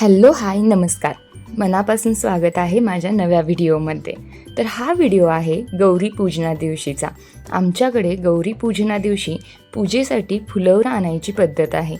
Hello hi नमस्कार. मनापासून स्वागत आहे माझ्या नव्या व्हिडिओमध्ये. तर हा व्हिडिओ आहे गौरी पूजना दिवशीचा. आमच्याकडे गौरी पूजना दिवशी पूजेसाठी फुलवरं आणायची पद्धत आहे.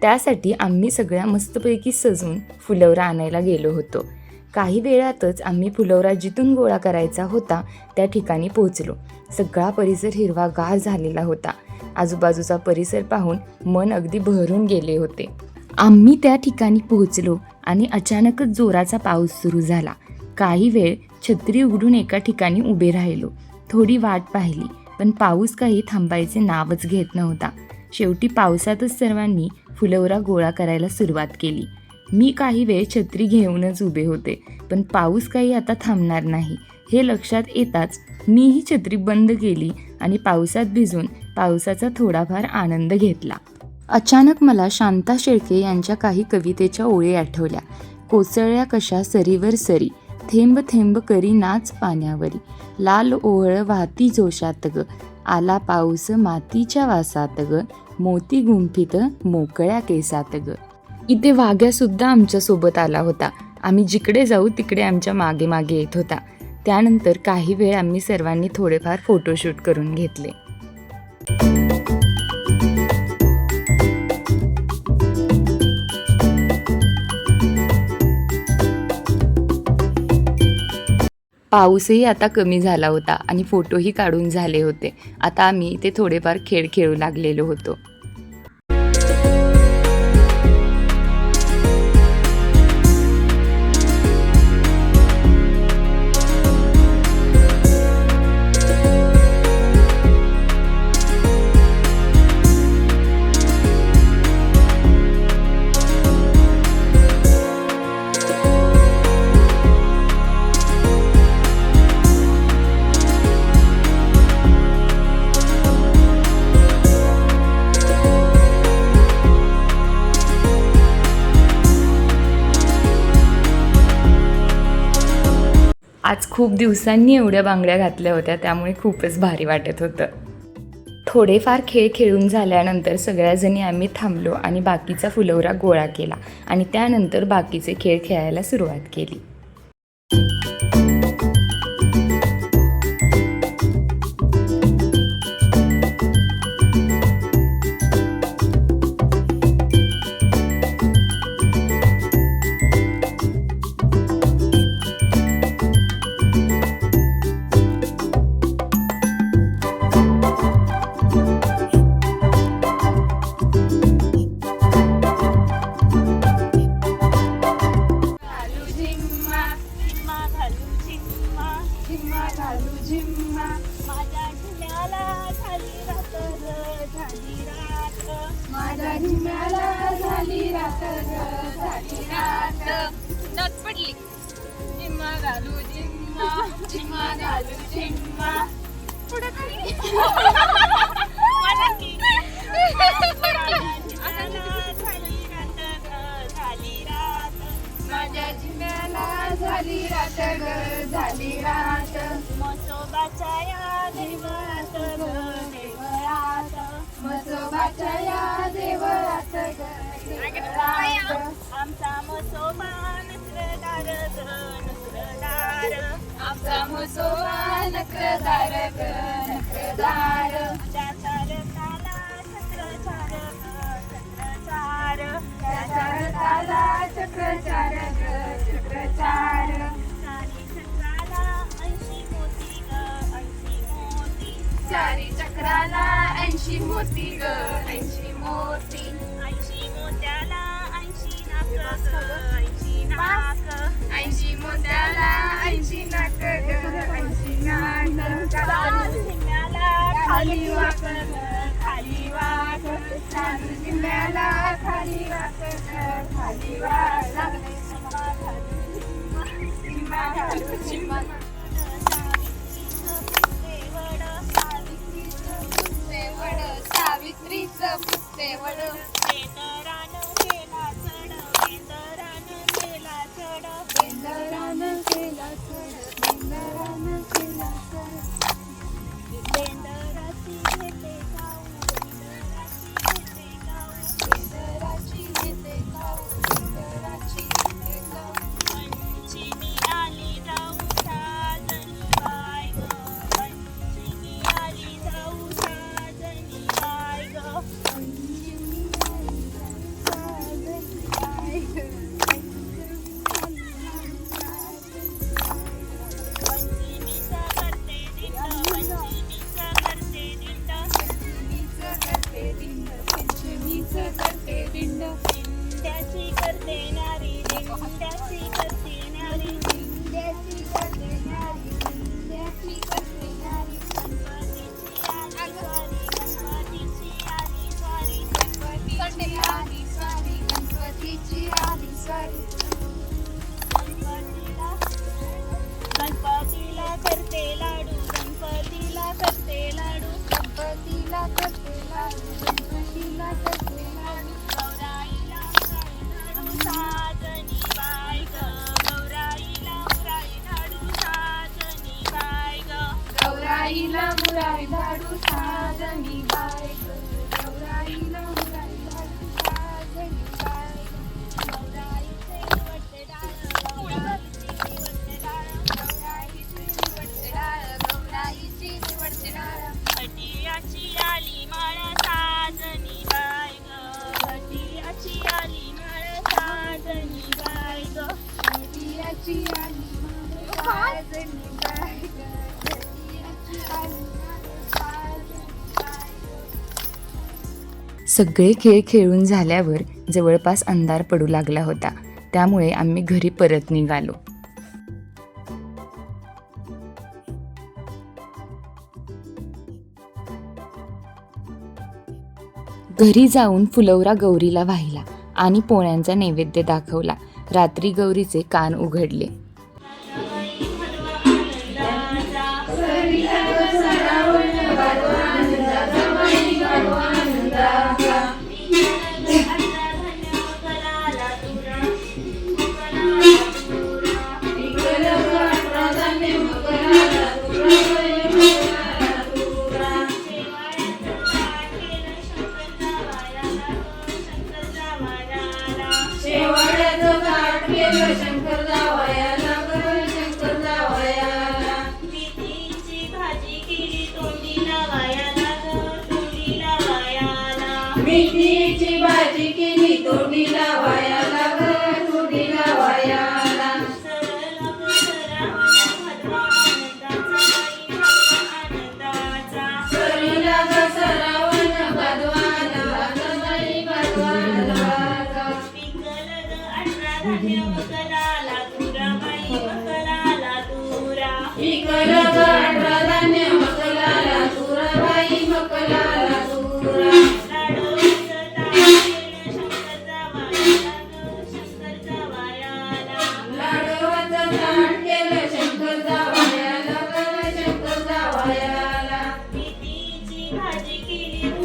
त्यासाठी आम्ही सगळ्या मस्तपैकी सजून फुलवरं आणायला गेलो होतो. काही वेळातच आम्ही फुलवरा जिथून गोळा करायचा होता त्या ठिकाणी पोहोचलो. सगळा परिसर हिरवागार झालेला होता. आजूबाजूचा परिसर पाहून मन अगदी भरून गेले होते. आम्ही त्या ठिकाणी पोहोचलो आणि अचानकच जोराचा पाऊस सुरू झाला. काही वेळ छत्री उघडून एका ठिकाणी उभे राहिलो. थोडी वाट पाहिली पण पाऊस काही थांबायचे नावच घेत नव्हता. शेवटी पावसातच सर्वांनी फुलवरा गोळा करायला सुरुवात केली. मी काही वेळ छत्री घेऊनच उभे होते पण पाऊस काही आता थांबणार नाही. हे लक्षात येताच मीही छत्री बंद केली आणि पावसात भिजून पावसाचा थोडाफार आनंद घेतला. अचानक मला शांता शेळके यांच्या काही कवितेच्या ओळी आठवल्या. कोसळल्या कशा सरीवर सरी थेंब थेंब करी नाच पाण्यावरी. लाल ओहळ वाहती जोशात ग आला पाऊस मातीच्या वासात ग मोती गुंफित मोकळ्या केसात ग इथे वाघ्या सुद्धा आला होता. आम्ही जिकडे जाऊ तिकडे आमच्या मागे मागे येत होता. त्यानंतर काही वेळ आम्ही सर्वांनी थोडेफार फोटोशूट करून घेतले. पाऊसही आता कमी झाला होता आणि फोटोही काढून झाले होते. आता आम्ही ते थोडेफार खेळ खेळू लागलेलो होतो. आज खूप दिवसांनी एवढ्या बांगड्या घातल्या होत्या त्यामुळे खूपच भारी वाटत होतं. थोडेफार खेळ खेळून झाल्यानंतर सगळ्याजणी आम्ही थांबलो आणि बाकीचा फुलवरा गोळा केला आणि त्यानंतर बाकीचे खेळ खेळायला सुरुवात केली. झिम्याला झाली रात झाली रात नट पडली झिम्मा घालू पुढे झाली रात माझ्या जिम्याला झाली रात ग झाली रात मसोबाच्या या देवळात या देवळात आमचा मसोबा नक्रदार नक्रदार आमचा मसोबा नक्रदार नक्रदार त्याचा रथाला त्याचा रथाला छत्रचार ग ऐंशी मोती ग ऐंशी मोती. ऐंशी मोत्याला ऐंशी नाक ऐंशी नाक. ऐंशी मोत्याला ऐंशी नाक ऐंशी नाक. सिंगाला खाली वाक खाली वाक. चालू जिम्याला खाली वाक खाली वाक. लागले जिम्मा घालू जिम्मा मुराई झाडू साजनी बाय गौराईला सगळे खेळ खेळून झाल्यावर जवळपास अंधार पडू लागला होता. त्यामुळे आम्ही घरी परत निघालो. घरी जाऊन फुलवरा गौरीला वाहिला आणि पोळ्यांचा नैवेद्य दाखवला. रात्री गौरीचे कान उघडले. मेथीची भाजी केली तोंडीला वाया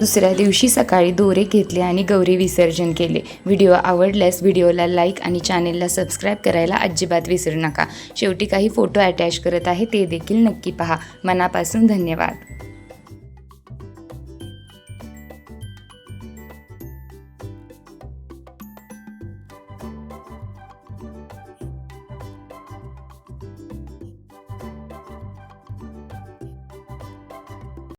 दुसऱ्या दिवशी सकाळी दोरे घेतले आणि गौरी विसर्जन केले. व्हिडिओ आवडल्यास व्हिडिओला लाईक आणि चॅनेलला सबस्क्राईब करायला अजिबात विसरू नका. शेवटी काही फोटो अटॅच करत आहे ते देखील नक्की पहा. मनापासून धन्यवाद.